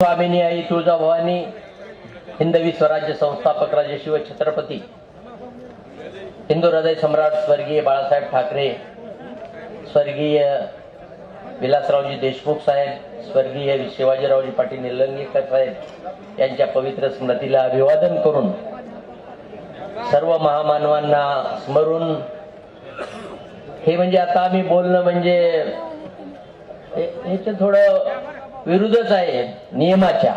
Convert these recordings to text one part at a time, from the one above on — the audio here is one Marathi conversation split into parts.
स्वामिनी आई तुळजाभवानी हिंदवी स्वराज्य संस्थापक राजे शिव छत्रपती हिंदू हृदय सम्राट स्वर्गीय बाळासाहेब ठाकरे स्वर्गीय विलासरावजी देशमुख साहेब स्वर्गीय शिवाजीरावजी पाटील निलंगेकर साहेब यांच्या पवित्र स्मृतीला अभिवादन करून सर्व महामानवांना स्मरून हे म्हणजे आता आम्ही बोलणं म्हणजे हे- थोडं विरुद्धच आहे. नियमाच्या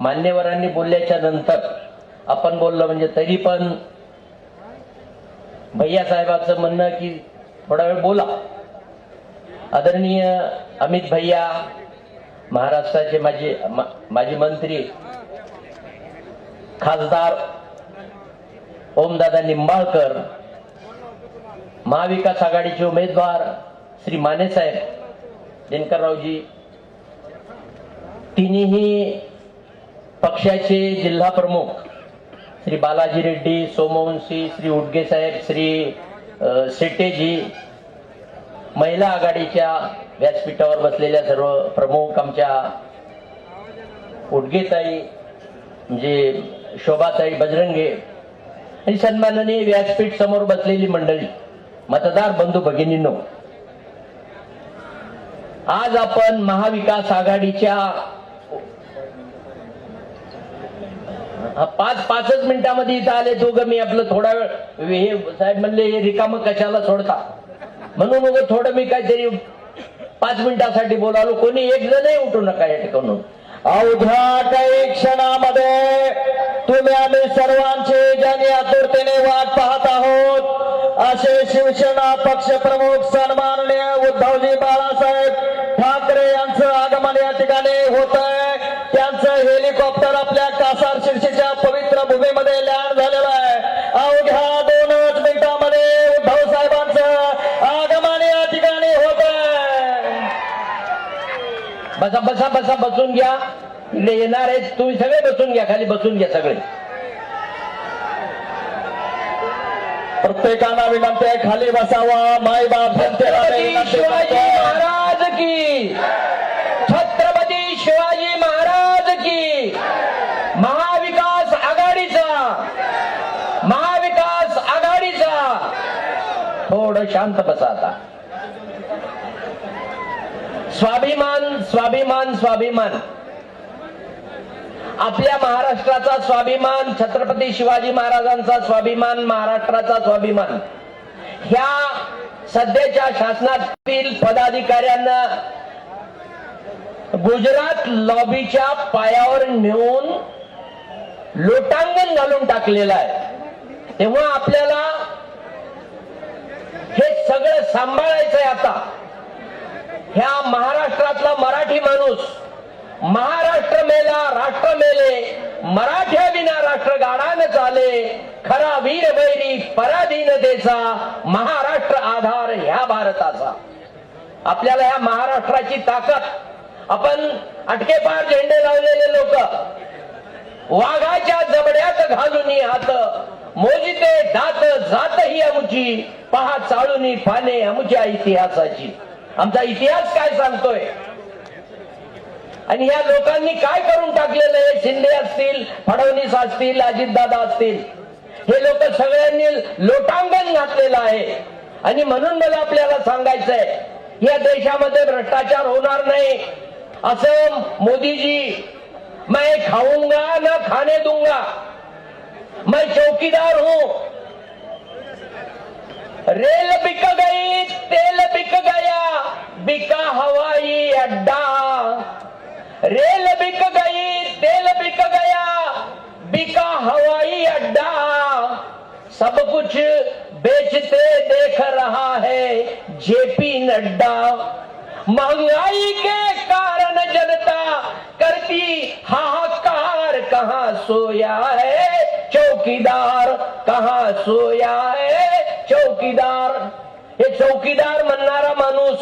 मान्यवरांनी बोलल्याच्या नंतर आपण बोललो म्हणजे तरी पण भैया साहेबाचं म्हणणं की थोडा वेळ बोला. आदरणीय अमित भैया महाराष्ट्राचे माजी माजी मंत्री खासदार ओमदादा निंबाळकर महाविकास आघाडीचे उमेदवार श्री मानेसाहेब दिनकररावजी तिन्ही पक्षाचे जिल्हा प्रमुख श्री बालाजी रेड्डी सोमवंशी श्री उडगे साहेब श्री अ, शेट्टेजी महिला आघाडीच्या व्यासपीठावर बसलेल्या सर्व प्रमुख आमच्या उडगेताई म्हणजे शोभाताई बजरंगे आणि सन्माननीय व्यासपीठ समोर बसलेली मंडळी मतदार बंधू भगिनींनो आज आपण महाविकास आघाडीच्या हा, पाच पाचच मिनिटामध्ये इथं आले दोघं मी आपलं थोडा वेळ हे साहेब म्हणले हे रिकामं कशाला सोडता? म्हणून मग थोडं मी काहीतरी पाच मिनिटासाठी बोलालो. कोणी एक जणही उठू नका या ठिकाणून. अवघ्या काही क्षणामध्ये. तुम्ही आम्ही सर्वांचे ज्यांनी आतुरतेने वाट पाहत आहोत. असे शिवसेना पक्ष प्रमुख सन्माननीय उद्धवजी बाळासाहेब आपल्या कासार शिर्षीच्या पवित्र भूमीमध्ये लँड झालेलं आहे. अवघ्या दोनच मिनिटांमध्ये उद्धव साहेबांचं आगमन या ठिकाणी होत आहे. बसा बसा बसा बसून घ्या. इकडे येणार आहेत. तुम्ही सगळे बसून घ्या. खाली बसून घ्या सगळे. प्रत्येकाला विनंती आहे खाली बसावा. माई बाप शिवाजी. महाराज की. छत्रपती शिवाजी महाराज की महाविकास आघाडीचा महाविकास आघाडीचा थोडं शांत बसा आता स्वाभिमान स्वाभिमान स्वाभिमान. आपल्या महाराष्ट्राचा स्वाभिमान छत्रपती शिवाजी महाराजांचा स्वाभिमान महाराष्ट्राचा स्वाभिमान. ह्या सध्याच्या शासनातील पदाधिकाऱ्यांना गुजरात लॉबीच्या पायावर नेऊन लोटांगण घालून टाकलेलं आहे. तेव्हा आपल्याला हे सगळं सांभाळायचंय आता. ह्या महाराष्ट्रातला मराठी माणूस महाराष्ट्र मेला राष्ट्र मेले मराठ्या विना राष्ट्र गाडान चाले खरा वीर बैरी पराधीनतेचा महाराष्ट्र आधार ह्या भारताचा. आपल्याला ह्या महाराष्ट्राची ताकद. आपण अटकेपार झेंडे लावलेले लोक वाघाच्या जबड्यात घालून हात मोजिते दात जात ही आमची पहा चाळूनी पाने आमच्या इतिहासाची. आमचा इतिहास काय सांगतोय? आणि या लोकांनी काय करून टाकलेलं आहे? शिंदे असतील फडणवीस असतील अजितदादा असतील. हे लोक सगळ्यांनी लोटांगण घातलेलं आहे. आणि म्हणून मला आपल्याला सांगायचंय या देशामध्ये भ्रष्टाचार होणार नाही. असं मोदीजी मैं खाऊंगा ना खाने दूंगा. मैं चौकीदार हूं. रेल बिक गई, तेल बिक गया, बिका हवाई अड्डा। रेल बिक गई, तेल बिक गया, बिका हवाई अड्डा। सब कुछ बेचते देख रहा है जेपी नड्डा। महँगाई के कारण जनता करती हाहाकार। कहाँ सोया है चौकीदार, कहाँ सोया है चौकीदार. हे चौकीदार म्हणणारा माणूस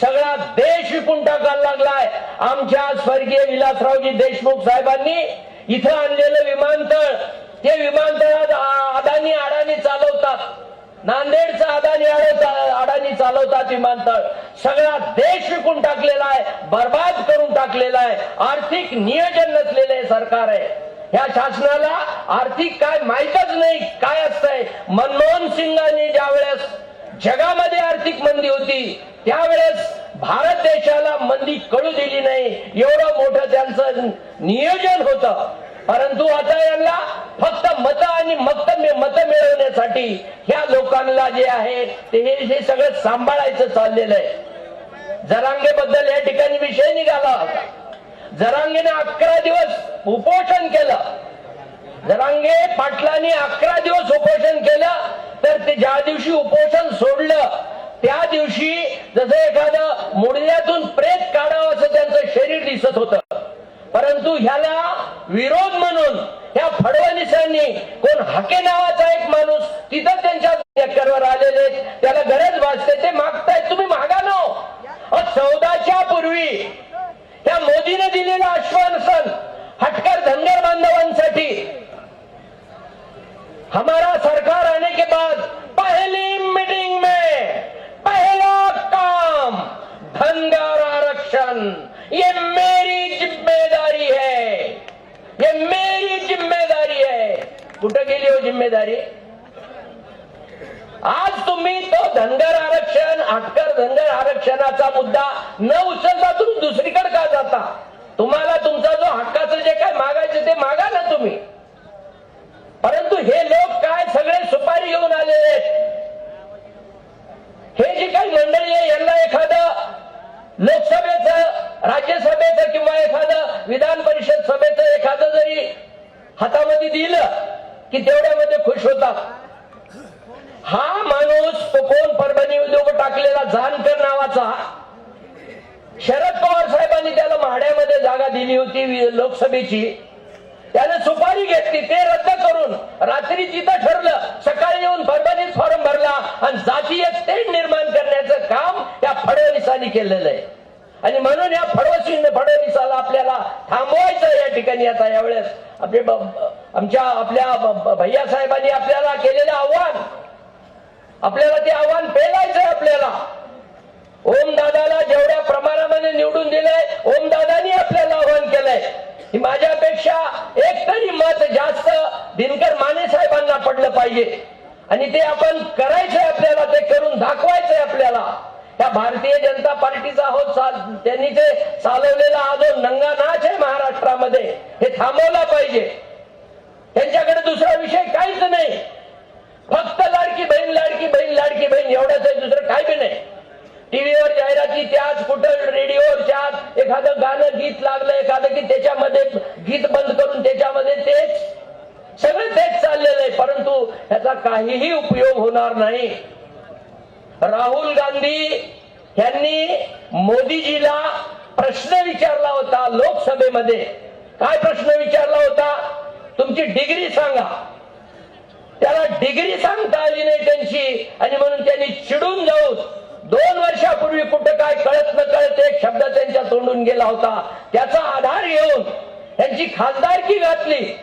सगळा देश विकून टाकायला लागलाय. आमच्या स्वर्गीय विलासरावजी देशमुख साहेबांनी इथं आणलेलं विमानतळ ते विमानतळात अदानी अडाणी चालवतात. नांदेडचा अदानी अडाणी चालवतात विमानतळ. सगळा देश विकून टाकलेला आहे बर्बाद करून टाकलेला आहे. आर्थिक नियोजन नसलेले सरकार आहे. ह्या शासनाला आर्थिक काय माहीतच नाही काय असतंय. मनमोहन सिंगांनी ज्या वेळेस जगामध्ये आर्थिक मंदी होती त्यावेळेस भारत देशाला मंदी कळू दिली नाही. एवढं मोठं त्यांचं नियोजन होतं. परंतु आता यांना फक्त मत आणि मत मत मिळवण्यासाठी ह्या लोकांना जे आहे ते हे हे सगळं सांभाळायचं चाललेलं आहे. जरांगे बद्दल या ठिकाणी विषय निघाला होता. जरांगेने अकरा दिवस उपोषण केलं. जरांगे पाटलांनी अकरा दिवस उपोषण केलं तर ते ज्या दिवशी उपोषण सोडलं त्या दिवशी जसं एखादं मुडल्यातून प्रेत काढावं असं त्यांचं शरीर दिसत होतं. परंतु ह्याला विरोध म्हणून ह्या फडणवीसांनी कोण हाके नावाचा एक माणूस तिथं त्यांच्या चक्करवर आलेले आहेत. त्याला गरज भासते ते मागतायत तुम्ही मागा नो चौदाच्या पूर्वी त्या मोदीने दिलेलं आश्वासन हटकर धनगर बांधवांसाठी हमारा सरकार आने के बाद पहली मीटिंग में पहला काम धनगर आरक्षण ये मेरी जिम्मेदारी है ये मेरी जिम्मेदारी है कुठं गेली हो जिम्मेदारी? आज तुम्ही तो धनगर आरक्षण आटकर धनगर आरक्षणाचा मुद्दा न उचलता तुम्ही दुसरीकडे का जाता? तुम्हाला तुमचा जो हक्काचं जे काय मागायचं ते मागा ना तुम्ही. परंतु हे लोक काय सगळे सुपारी घेऊन आलेले हे जी काही मंडळी आहे यांना एखादं लोकसभेचं राज्यसभेचं किंवा एखादं विधान परिषद सभेचं एखादं जरी हातामध्ये दिलं की तेवढ्यामध्ये खुश होतात हा माणूस तो कोण परभणी उद्योग टाकलेला जानकर नावाचा. शरद पवार साहेबांनी त्याला म्हाड्यामध्ये जागा दिली होती लोकसभेची. त्याने सुपारी घेतली ते रद्द करून रात्री तिथं ठरलं सकाळी येऊन परभणीत फॉर्म भरला आणि जातीय स्टेट निर्माण करण्याचं काम त्या फडणवीसांनी केलेलं आहे. आणि म्हणून या फडवशी फडणवीसाला आपल्याला थांबवायचं या ठिकाणी आता यावेळेस. आपले आमच्या आपल्या भैया साहेबांनी आपल्याला केलेलं आव्हान. आपल्याला ते आव्हान पेलायचंय आपल्याला. ओम दादाला जेवढ्या प्रमाणामध्ये निवडून दिलंय ओम दादानी आपल्याला आव्हान केलंय. की माझ्यापेक्षा एक तरी मत जास्त दिनकर माने साहेबांना पडलं पाहिजे. आणि ते आपण करायचंय आपल्याला ते करून दाखवायचं भारतीय जनता पार्टीचा हो त्यांनी ते चालवलेला हा जो नंगा नाच आहे महाराष्ट्रामध्ये हे थांबवला पाहिजे. त्यांच्याकडे दुसरा विषय काहीच नाही. फक्त लाडकी बहीण लाडकी बहीण लाडकी बहीण एवढंच आहे दुसरं काही बी नाही. टीव्हीवर जाहिराती त्याच कुठं रेडिओवर त्याच एखादं गाणं गीत लागलं एखादं की त्याच्यामध्ये गीत बंद करून त्याच्यामध्ये तेच सगळं तेच चाललेलं आहे. परंतु याचा काहीही उपयोग होणार नाही. राहुल गांधी त्यांनी मोदीजीला प्रश्न विचारला होता लोकसभेमध्ये. काय प्रश्न विचारला होता? तुमची डिग्री सांगा. त्याला डिग्री सांगता आली नाही त्यांची. आणि म्हणून त्यांनी चिडून जाऊन दोन वर्षापूर्वी कुठं काय कळत न कळत एक शब्द त्यांच्या तोंडून गेला होता. त्याचा आधार घेऊन त्यांची खासदारकी घातली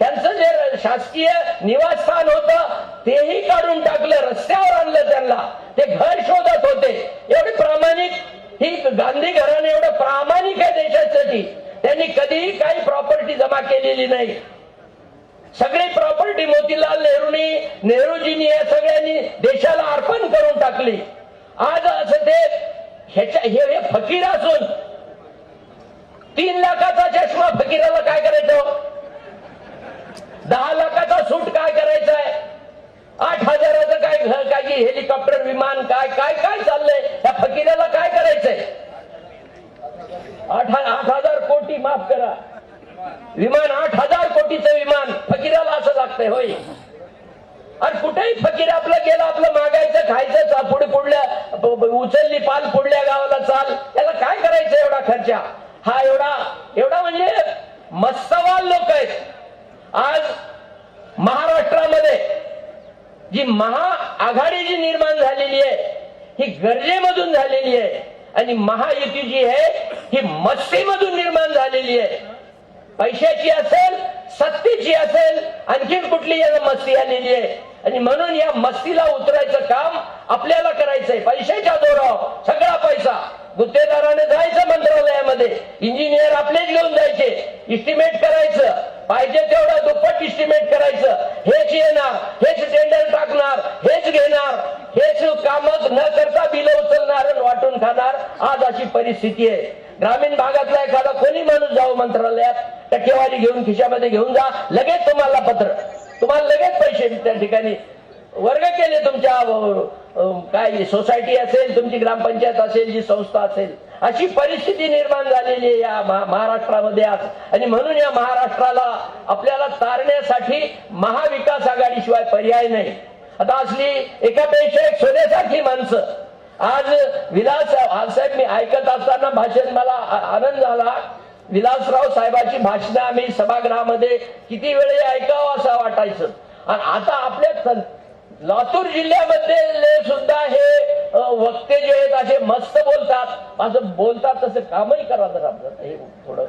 त्यांचं जे शासकीय निवासस्थान होतं तेही काढून टाकलं रस्त्यावर आणलं त्यांना. ते घर शोधत होते. एवढे प्रामाणिक ही गांधी घराने एवढं प्रामाणिक आहे देशासाठी. त्यांनी कधीही काही प्रॉपर्टी जमा केलेली नाही. सगळी प्रॉपर्टी मोतीलाल नेहरूनी नेहरूजींनी या सगळ्यांनी देशाला अर्पण करून टाकली. आज असं ते ह्याच्या हे हे फकीर असून तीन लाखाचा चष्मा फकीराला काय करायचं? दहा लाखाचा सूट काय करायचा आहे आठ हजाराचं काय घर काय हेलिकॉप्टर विमान काय काय काय चाललंय? त्या फकीराला काय करायचंय? आठ आठ हजार कोटी माफ करा. विमान आठ हजार कोटीचं विमान. फकीराला असं लागतंय होय. आणि कुठेही फकीर आपलं गेलं आपलं मागायचं खायचं चा- पुढे पुढल्या उचलली पाल पुढल्या गावाला चाल. त्याला काय करायचं एवढा खर्चा? हा एवढा एवढा म्हणजे मस्त लोक आहेत आज महाराष्ट्रामध्ये जी महाआघाडी जी निर्माण झालेली आहे ही गरजेमधून झालेली आहे. आणि महायुती जी आहे ही मस्तीमधून निर्माण झालेली आहे. पैशाची असेल सत्तेची असेल आणखीन कुठली याला मस्ती आलेली आहे? आणि म्हणून या मस्तीला उतरायचं काम आपल्याला करायचंय. पैशाच्या जोरावर सगळा पैसा. गुत्तेदाराने जायचं मंत्रालयामध्ये. इंजिनियर आपलेच घेऊन जायचे. इस्टिमेट करायचं. पाहिजे तेवढा दुप्पट इस्टिमेट करायचं. हेच येणार हेच टेंडर टाकणार हेच घेणार हेच कामच न करता बिल उचलणार आणि वाटून खाणार आज अशी स्थिती आहे. ग्रामीण भागातला एखादा कोणी माणूस जाऊ मंत्रालयात टक्केवारी घेऊन खिशामध्ये घेऊन जा लगेच तुम्हाला पत्र. तुम्हाला लगेच पैसे त्या ठिकाणी वर्ग केले तुमच्या काय सोसायटी असेल तुमची ग्रामपंचायत असेल जी संस्था असेल. अशी परिस्थिती निर्माण झालेली आहे या महाराष्ट्रामध्ये आज. आणि म्हणून या महाराष्ट्राला आपल्याला तारण्यासाठी महाविकास आघाडीशिवाय पर्याय नाही. आता असली एकापेक्षा एक सोन्यासारखी माणसं आज विलास साहेब मी ऐकत असताना भाषण मला आनंद झाला. विलासराव साहेबाची भाषणं आम्ही सभागृहामध्ये किती वेळ ऐकावं असं वाटायचं. आणि आता आपल्या लातूर जिल्ह्यामध्ये सुद्धा हे वक्ते जे आहेत असे मस्त बोलतात. असं बोलतात तसं कामही करा जर आपलं हे थोडं.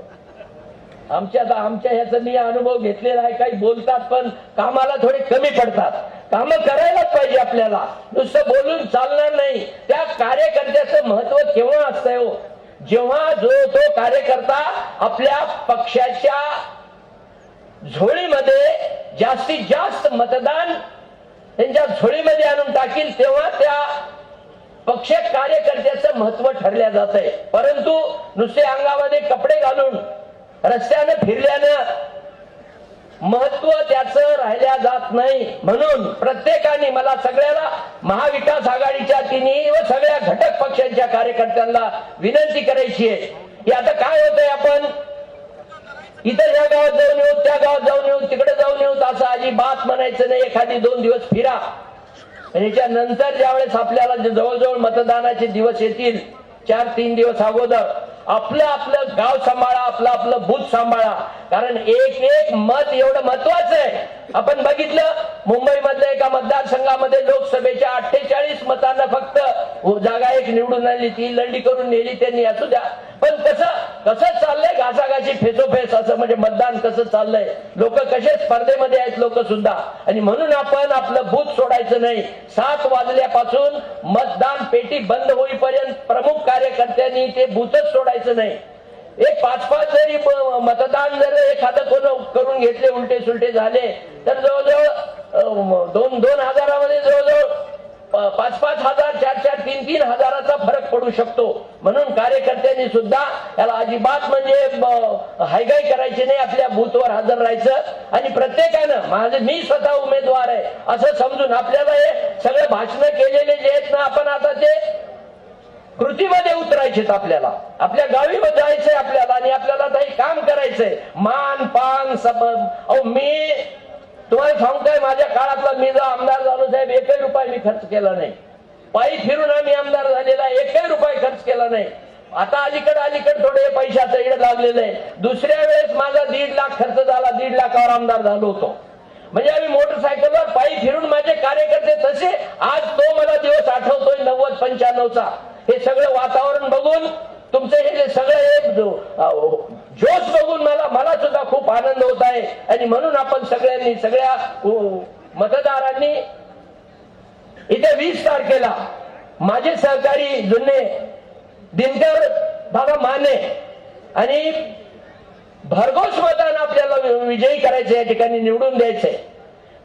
आमच्या आमच्या ह्याचा मी अनुभव घेतलेला आहे. काही बोलतात पण कामाला थोडे कमी पडतात. काम करायलाच पाहिजे आपल्याला. नुसतं बोलून चालणार नाही. त्या कार्यकर्त्याचं महत्त्व केव्हा असतंय हो? जेव्हा जो तो कार्यकर्ता आपल्या पक्षाच्या झोळीमध्ये जास्तीत जास्त मतदान त्यांच्या झोळीमध्ये आणून टाकील तेव्हा त्या पक्ष कार्यकर्त्याचं महत्त्व ठरल्या जात आहे परंतु नुसते अंगामध्ये कपडे घालून रस्त्यानं फिरल्यानं महत्त्व त्याच राहिल्या जात नाही. म्हणून प्रत्येकाने मला सगळ्याला महाविकास आघाडीच्या तिन्ही व सगळ्या घटक पक्षांच्या कार्यकर्त्यांना विनंती करायची आहे. की आता काय होतंय आपण? इथं या गावात जाऊन येऊ त्या गावात जाऊन येऊ तिकडे जाऊन येऊ असं अजिबात म्हणायचं नाही एखादी दोन दिवस फिरा. आणि याच्यानंतर ज्यावेळेस आपल्याला जे जवळजवळ मतदानाचे दिवस येतील चार तीन दिवस अगोदर आपलं आपलं गाव सांभाळा आपलं आपलं भूत सांभाळा. कारण एक एक मत एवढं महत्वाचं आहे. आपण बघितलं मुंबई मधल्या एका मतदारसंघामध्ये लोकसभेच्या अठ्ठेचाळीस मतांना फक्त जागा एक निवडून आली ती लंडी करून नेली त्यांनी असू द्या. पण कसं कसं चाललंय घासाघाशी फेसोफेस असं म्हणजे मतदान कसं चाललंय? लोक कसे स्पर्धेमध्ये आहेत लोक सुद्धा. आणि म्हणून आपण आपलं भूत सोडायचं नाही. सात वाजल्यापासून मतदान पेटी बंद होईपर्यंत प्रमुख कार्यकर्त्यांनी ते भूतच सोडायचं नाही. एक पाच पाच जरी मतदान जर एखादं कोण करून घेतले उलटे सुलटे झाले तर जवळजवळ दोन दोन हजारामध्ये जवळजवळ पाच पाच हजार तीन तीन हजाराचा फरक पडू शकतो. म्हणून कार्यकर्त्यांनी सुद्धा याला अजिबात म्हणजे हायगाय करायची नाही आपल्या बूथवर हजर राहायचं. आणि प्रत्येकानं माझं मी स्वतः उमेदवार आहे असं समजून आपल्याला हे सगळे भाषण केलेले जे आहेत ना आपण आता ते कृतीमध्ये उतरायचेत आपल्याला. आपल्या गावी जायचंय आपल्याला आणि आपल्याला काही काम करायचंय. मान पान सब अहो मी तुम्हाला सांगतोय माझ्या काळातला मी जो आमदार झालो साहेब एकही रुपये मी खर्च केला नाही. पायी फिरून आम्ही आमदार झालेला आहे, एकही रुपये खर्च केला नाही. आता अलीकडे अलीकडे थोडे पैशाचं इकडे लागलेलं आहे. दुसऱ्या वेळेस माझा दीड लाख खर्च झाला दीड लाखावर आमदार झालो होतो. म्हणजे आम्ही मोटरसायकलवर पायी फिरून माझे कार्यकर्ते तसे आज तो मला दिवस आठवतोय नव्वद पंच्याण्णवचा. हे सगळं वातावरण बघून तुमचे हे जे सगळे जोश बघून मला मला सुद्धा खूप आनंद होत आहे. आणि म्हणून आपण सगळ्यांनी सगळ्या मतदारांनी इथे वीस तारखेला माझे सहकारी जुने दिनकर बाबा माने आणि भरघोस मतान आपल्याला विजयी करायचे या ठिकाणी निवडून द्यायचे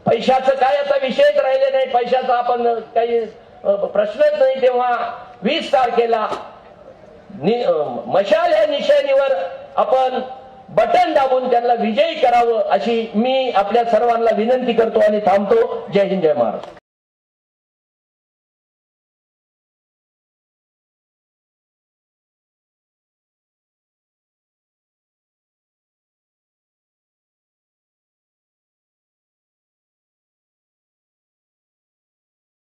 पैशाचं काय आता विषयच राहिले नाही पैशाचा आपण काही प्रश्नच नाही. तेव्हा वीस तारखेला मशाल या निशाणीवर आपण बटन दाबून त्यांना विजयी करावं अशी मी आपल्या सर्वांना विनंती करतो आणि थांबतो. जय हिंद जय महाराष्ट्र.